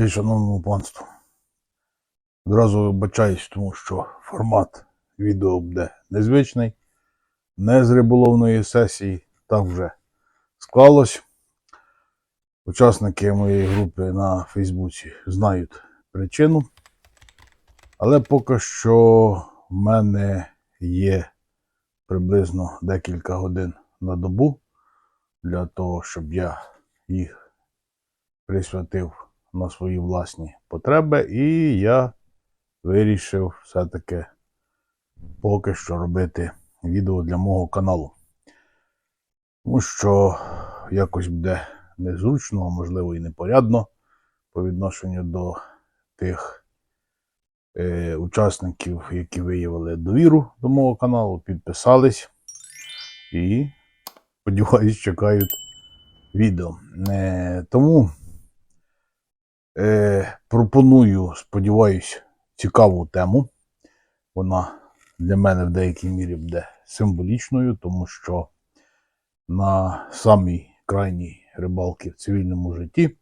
Честь шановному панству. Одразу вибачаюсь, тому що формат відео буде незвичний, не з риболовної сесії, так вже склалось. Учасники моєї групи на Фейсбуці знають причину. Але поки що в мене є приблизно декілька годин на добу для того, щоб я їх присвятив на свої власні потреби, і я вирішив все-таки поки що робити відео для мого каналу. Тому що якось буде незручно, а можливо і непорядно по відношенню до тих е, учасників, які виявили довіру до мого каналу, підписались і, сподіваюсь, чекають відео. Е, тому е, пропоную, сподіваюсь, цікаву тему. Вона для мене в деякій мірі буде символічною, тому що на самій крайній рибалки в цивільному житті,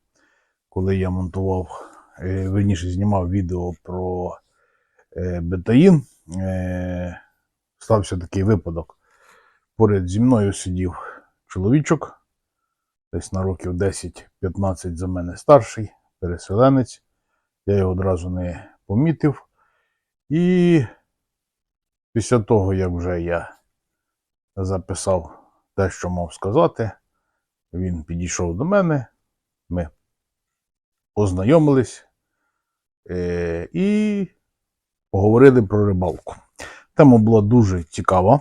коли я монтував, е, верніше знімав відео про е, бетаїн, е, стався такий випадок. Поряд зі мною сидів чоловічок, десь на років 10-15 за мене старший, переселенець. Я його одразу не помітив. І після того, як вже я записав те, що мав сказати, він підійшов до мене, ми познайомились е- і поговорили про рибалку. Тема була дуже цікава,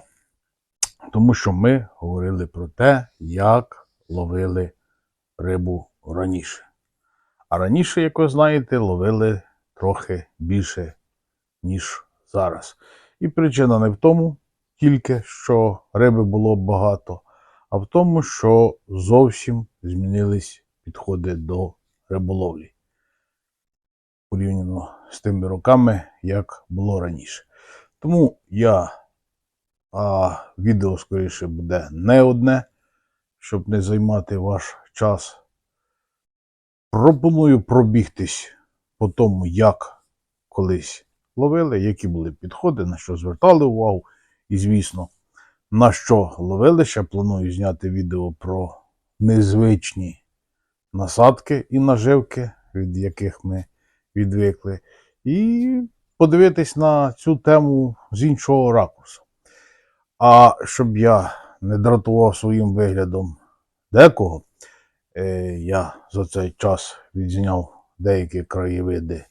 тому що ми говорили про те, як ловили рибу раніше. А раніше, як ви знаєте, ловили трохи більше, ніж зараз. І причина не в тому, тільки що риби було багато, а в тому, що зовсім змінились підходи до риболовлі порівняно з тими роками, як було раніше. Тому я а відео скоріше буде не одне, щоб не займати ваш час. Пропоную пробігтись по тому, як колись ловили, які були підходи, на що звертали увагу. І, звісно, на що ловили. Ще планую зняти відео про незвичні насадки і наживки, від яких ми відвикли. І подивитись на цю тему з іншого ракурсу. А щоб я не дратував своїм виглядом декого, я за цей час відзняв деякі краєвиди.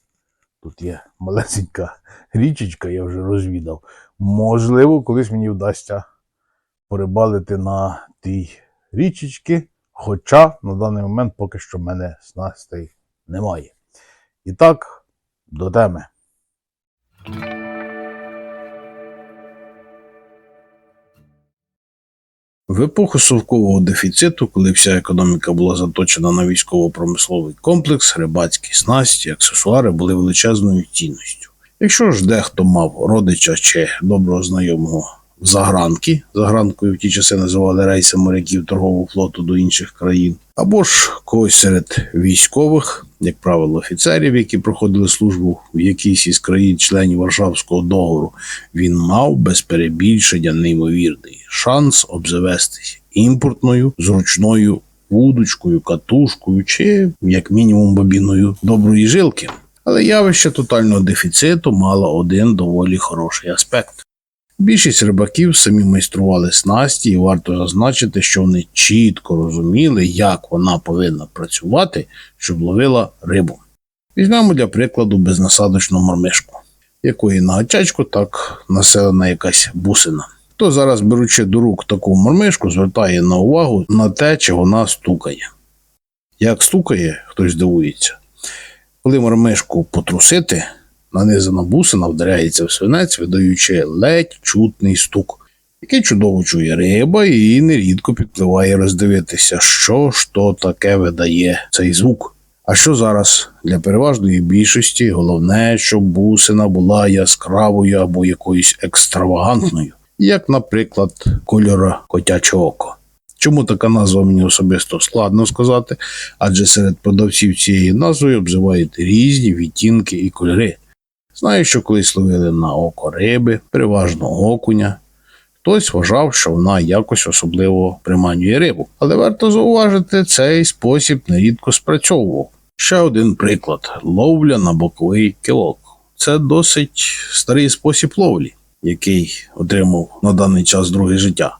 Тут є малесенька річечка, я вже розвідав. Можливо, колись мені вдасться порибалити на тій річечці, хоча на даний момент поки що в мене снастей немає. І так, до теми. В епоху совкового дефіциту, коли вся економіка була заточена на військово-промисловий комплекс, рибацькі снасті, аксесуари були величезною цінністю. Якщо ж дехто мав родича чи доброго знайомого в загранки, загранкою в ті часи називали рейси моряків торгового флоту до інших країн, або ж когось серед військових, як правило, офіцерів, які проходили службу в якійсь із країн-членів Варшавського договору, він мав без перебільшення неймовірний шанс обзавестись імпортною зручною вудочкою, катушкою чи, як мінімум, бобіною доброї жилки. Але явище тотального дефіциту мало один доволі хороший аспект. Більшість рибаків самі майстрували снасті, і варто зазначити, що вони чітко розуміли, як вона повинна працювати, щоб ловила рибу. Візьмемо для прикладу безнасадочну мормишку, якої на гачечку так населена якась бусина. Хто зараз, беручи до рук таку мормишку, звертає на увагу на те, чи вона стукає. Як стукає, хтось дивується. Коли мормишку потрусити, нанизана бусина вдаряється в свинець, видаючи ледь чутний стук, який чудово чує риба і нерідко підпливає роздивитися, що ж то таке видає цей звук. А що зараз для переважної більшості головне, щоб бусина була яскравою або якоюсь екстравагантною, як, наприклад, кольора котяче око. Чому така назва мені особисто складно сказати, адже серед продавців цієї назвою обзивають різні відтінки і кольори. Знаю, що колись ловили на око риби, переважно окуня. Хтось вважав, що вона якось особливо приманює рибу. Але варто зауважити, цей спосіб нерідко спрацьовував. Ще один приклад: ловля на боковий кілок. Це досить старий спосіб ловлі, який отримав на даний час друге життя.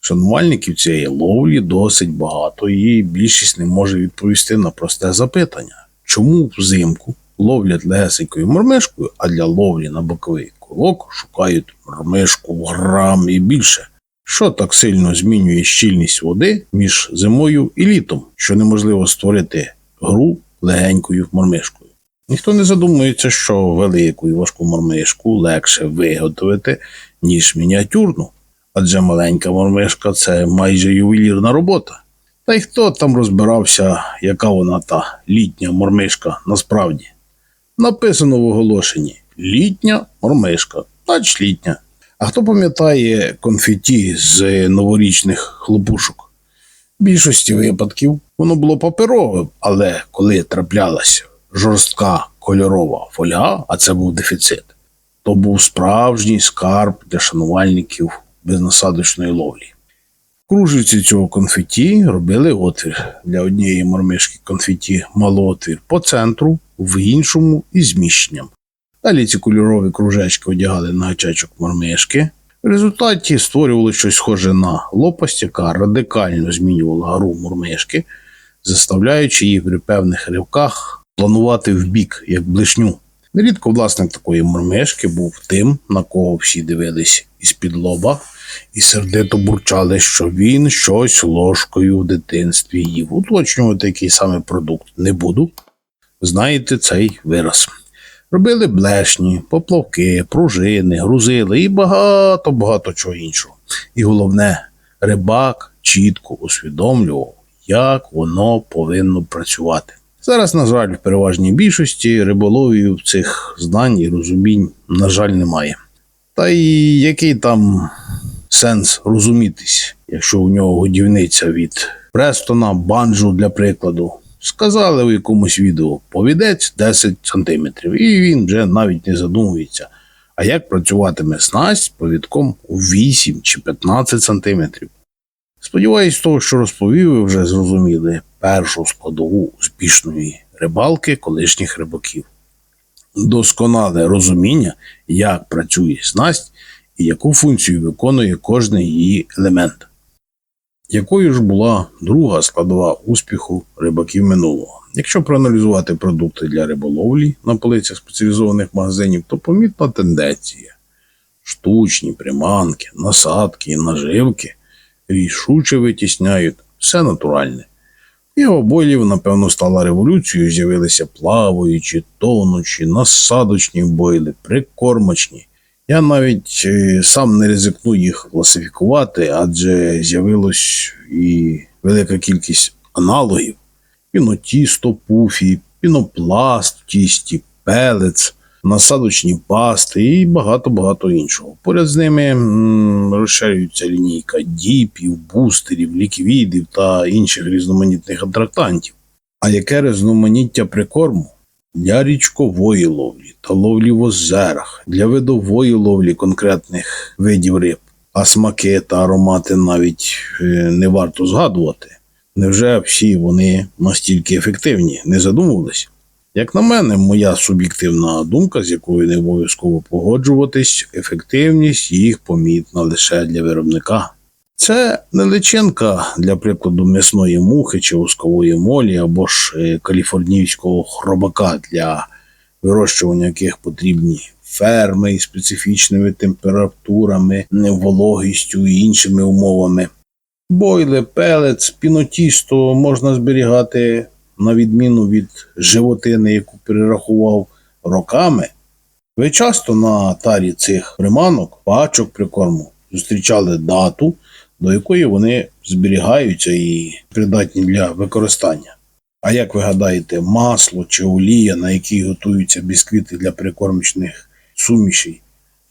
Шанувальників цієї ловлі досить багато, і більшість не може відповісти на просте запитання, чому взимку ловлять легесенькою мормишкою, а для ловлі на боковий кулок шукають мормишку в грам і більше. Що так сильно змінює щільність води між зимою і літом, що неможливо створити гру легенькою мормишкою? Ніхто не задумується, що велику і важку мормишку легше виготовити, ніж мініатюрну, адже маленька мормишка це майже ювелірна робота. Та й хто там розбирався, яка вона та літня мормишка насправді? Написано в оголошенні літня мормишка, значить літня. А хто пам'ятає конфеті з новорічних хлопушок? В більшості випадків воно було паперове, але коли траплялася жорстка кольорова фольга, а це був дефіцит, то був справжній скарб для шанувальників безнасадочної ловлі. Кружівці цього конфеті робили отвір. Для однієї мормишки конфеті мало отвір по центру, в іншому із зміщенням. Далі ці кольорові кружечки одягали на гачечок мормишки. В результаті створювали щось схоже на лопасть, яка радикально змінювала гру мормишки, заставляючи її при певних ривках планувати в бік, як блишню. Нерідко власник такої мормишки був тим, на кого всі дивились із-під лоба, і сердито бурчали, що він щось ложкою в дитинстві їв. Уточнювати, який саме продукт не буду. Знаєте цей вираз. Робили блешні, поплавки, пружини, грузили і багато-багато чого іншого. І головне, рибак чітко усвідомлював, як воно повинно працювати. Зараз, на жаль, в переважній більшості риболовів цих знань і розумінь, на жаль, немає. Та й який там сенс розумітись, якщо у нього годівниця від Престона, банджу для прикладу. Сказали у якомусь відео повідець 10 см, і він вже навіть не задумується. А як працюватиме снасть повідком у 8 чи 15 см? Сподіваюсь, того, що розповів, ви вже зрозуміли першу складову успішної рибалки колишніх рибаків. Досконале розуміння, як працює снасть і яку функцію виконує кожен її елемент. Якою ж була друга складова успіху рибаків минулого? Якщо проаналізувати продукти для риболовлі на полицях спеціалізованих магазинів, то помітна тенденція. Штучні приманки, насадки наживки рішуче витісняють все натуральне. І обоїв, напевно, стала революцією, з'явилися плаваючі, тонучі, насадочні бойли, прикормочні. Я навіть е, сам не ризикну їх класифікувати, адже з'явилось і велика кількість аналогів: пінотісто, пуфі, пінопласт тісті, пелець, насадочні пасти і багато-багато іншого. Поряд з ними розширюється лінійка діпів, бустерів, ліквідів та інших різноманітних атрактантів. А яке різноманіття прикорму? для річкової ловлі та ловлі в озерах, для видової ловлі конкретних видів риб, а смаки та аромати навіть е, не варто згадувати. Невже всі вони настільки ефективні, не задумувались? Як на мене, моя суб'єктивна думка, з якою не обов'язково погоджуватись, ефективність їх помітна лише для виробника. Це не личинка для прикладу м'ясної мухи чи воскової молі або ж е, каліфорнійського хробака, для вирощування яких потрібні ферми із специфічними температурами, вологістю і іншими умовами. Бойли, пелець, пінотісто можна зберігати на відміну від животини, яку перерахував роками. Ви часто на тарі цих приманок, пачок прикорму зустрічали дату до якої вони зберігаються і придатні для використання. А як ви гадаєте, масло чи олія, на якій готуються бісквіти для прикормочних сумішей,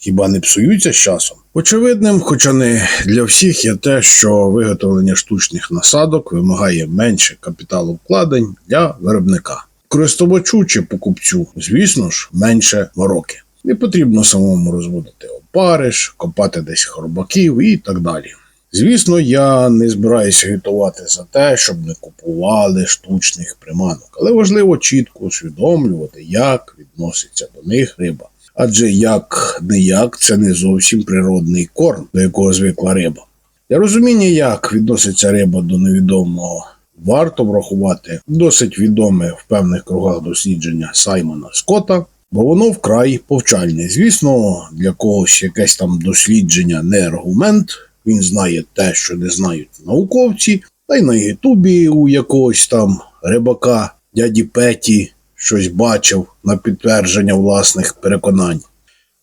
хіба не псуються з часом? Очевидним, хоча не для всіх, є те, що виготовлення штучних насадок вимагає менше капіталовкладень для виробника. Користувачу чи покупцю, звісно ж, менше мороки. Не потрібно самому розводити опариш, копати десь хробаків і так далі. Звісно, я не збираюся агітувати за те, щоб не купували штучних приманок, але важливо чітко усвідомлювати, як відноситься до них риба. Адже як не як це не зовсім природний корм, до якого звикла риба. Для розуміння, як відноситься риба до невідомого, варто врахувати досить відоме в певних кругах дослідження Саймона Скотта, бо воно вкрай повчальне. Звісно, для когось якесь там дослідження не аргумент. Він знає те, що не знають науковці, та й на Ютубі у якогось там рибака, дяді Петі, щось бачив на підтвердження власних переконань.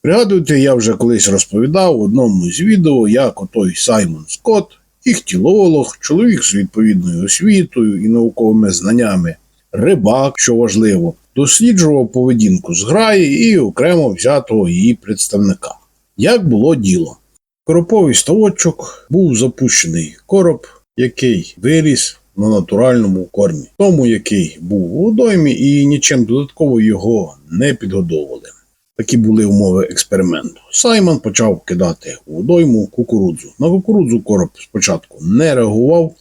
Пригадуєте, я вже колись розповідав в одному з відео, як отой Саймон Скотт, іхтіолог, чоловік з відповідною освітою і науковими знаннями, рибак, що важливо, досліджував поведінку зграї і окремо взятого її представника. Як було діло? Короповий ставочок був запущений короб, який виріс на натуральному кормі, тому який був у водоймі і нічим додатково його не підгодовували. Такі були умови експерименту. Саймон почав кидати у водойму кукурудзу. На кукурудзу короб спочатку не реагував.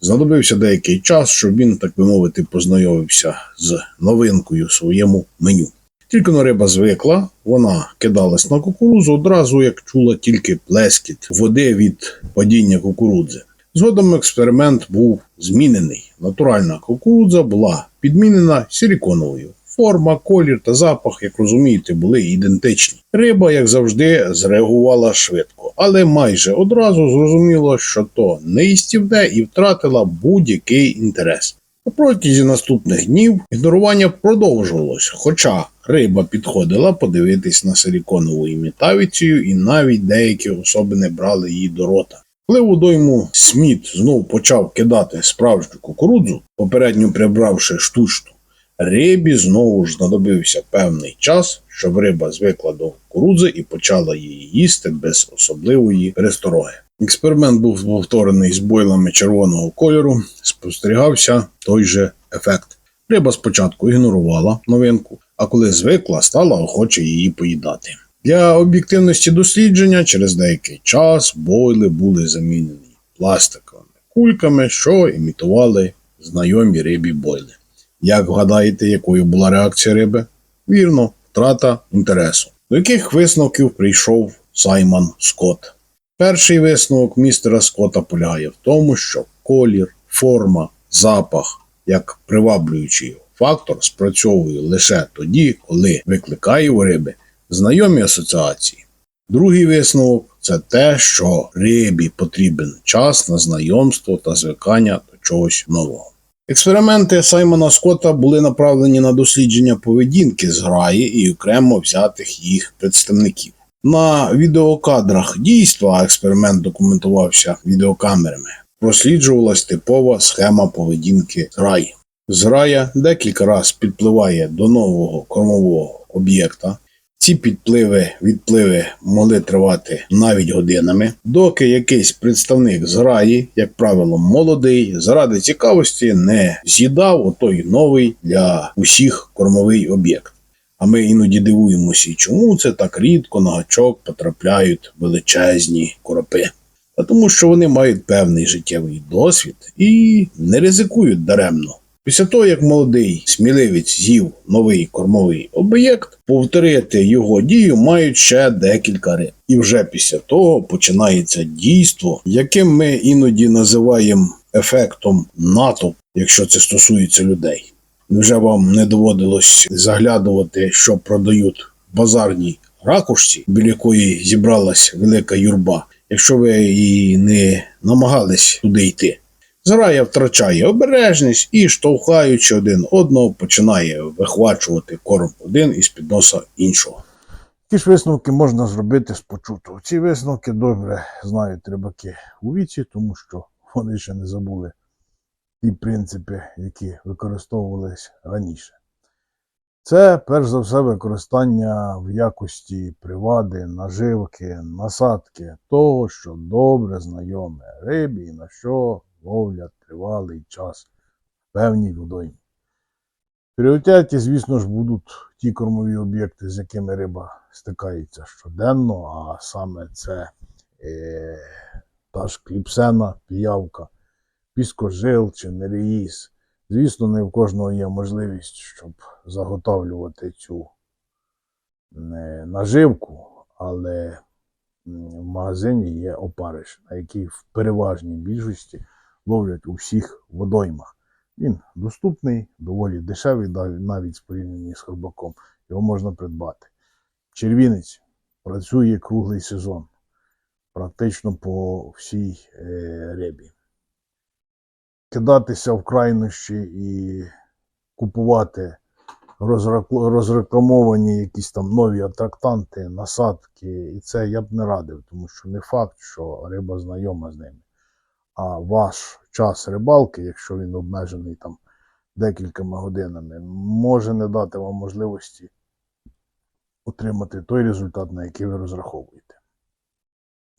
Знадобився деякий час, щоб він, так би мовити, познайомився з новинкою в своєму меню. Тільки но риба звикла, вона кидалась на кукурудзу одразу, як чула тільки плескіт води від падіння кукурудзи. Згодом експеримент був змінений. Натуральна кукурудза була підмінена силіконовою. Форма, колір та запах, як розумієте, були ідентичні. Риба, як завжди, зреагувала швидко, але майже одразу зрозуміло, що то неїстівне і втратила будь-який інтерес. На протязі наступних днів ігнорування продовжувалось, хоча риба підходила подивитись на силіконову імітавіцію, і навіть деякі особи не брали її до рота. Коли дойму Сміт знов почав кидати справжню кукурудзу, попередньо прибравши штучну, рибі знову ж знадобився певний час, щоб риба звикла до кукурудзи і почала її їсти без особливої перестороги. Експеримент був повторений з бойлами червоного кольору, спостерігався той же ефект. Риба спочатку ігнорувала новинку, а коли звикла, стала охоче її поїдати. Для об'єктивності дослідження через деякий час бойли були замінені пластиковими кульками, що імітували знайомі рибі бойли. Як вгадаєте, якою була реакція риби? Вірно, втрата інтересу. До яких висновків прийшов Саймон Скотт? Перший висновок містера Скотта полягає в тому, що колір, форма, запах як приваблюючий фактор спрацьовує лише тоді, коли викликає у риби знайомі асоціації. Другий висновок це те, що рибі потрібен час на знайомство та звикання до чогось нового. Експерименти Саймона Скотта були направлені на дослідження поведінки зграї і окремо взятих їх представників. На відеокадрах дійства експеримент документувався відеокамерами. Просліджувалась типова схема поведінки зграї. Зграя декілька разів підпливає до нового кормового об'єкта. Ці підпливи, відпливи могли тривати навіть годинами, доки якийсь представник зграї, як правило, молодий, заради цікавості не з'їдав отой новий для усіх кормовий об'єкт. А ми іноді дивуємося, чому це так рідко на гачок потрапляють величезні коропи. А тому, що вони мають певний життєвий досвід і не ризикують даремно. Після того, як молодий сміливець з'їв новий кормовий об'єкт, повторити його дію мають ще декілька риб. І вже після того починається дійство, яким ми іноді називаємо ефектом НАТО, якщо це стосується людей. Невже вам не доводилось заглядувати, що продають базарній ракушці, біля якої зібралась велика юрба, якщо ви і не намагались туди йти? Зграя втрачає обережність і, штовхаючи один одного, починає вихвачувати корм один із під носа іншого. Які ж висновки можна зробити з почутого? Ці висновки добре знають рибаки у віці, тому що вони ще не забули ті принципи, які використовувались раніше. Це перш за все використання в якості привади, наживки, насадки того, що добре знайоме рибі на що ловлять тривалий час в певній водоймі. В пріоритеті, звісно ж, будуть ті кормові об'єкти, з якими риба стикається щоденно, а саме це е, та ж кліпсена, піявка, піскожил чи неріїз. Звісно, не в кожного є можливість, щоб заготовлювати цю е, наживку, але в магазині є опариш, на який в переважній більшості ловлять у всіх водоймах. Він доступний, доволі дешевий, навіть порівнянні з хробаком. Його можна придбати. Червінець працює круглий сезон, практично по всій е, рибі. Кидатися в крайнощі і купувати розрекламовані якісь там нові атрактанти, насадки, і це я б не радив, тому що не факт, що риба знайома з ними. А ваш час рибалки, якщо він обмежений там декількома годинами, може не дати вам можливості отримати той результат, на який ви розраховуєте.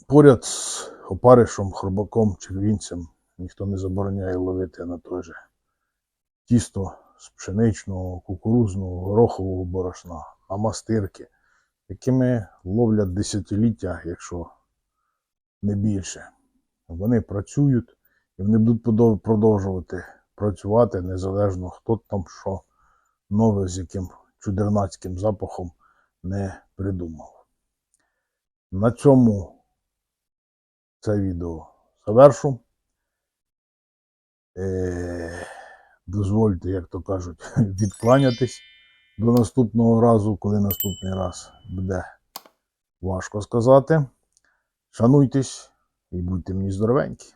Поряд з опаришем, хробаком, червінцем ніхто не забороняє ловити на той же тісто з пшеничного, кукурузного, горохового борошна, на мастирки, якими ловлять десятиліття, якщо не більше. Вони працюють і вони будуть продовжувати працювати незалежно хто там що нове з яким чудернацьким запахом не придумав. На цьому це відео завершу. Е, дозвольте, як то кажуть, відкланятись до наступного разу, коли наступний раз буде важко сказати. Шануйтесь і будьте мені здоровенькі.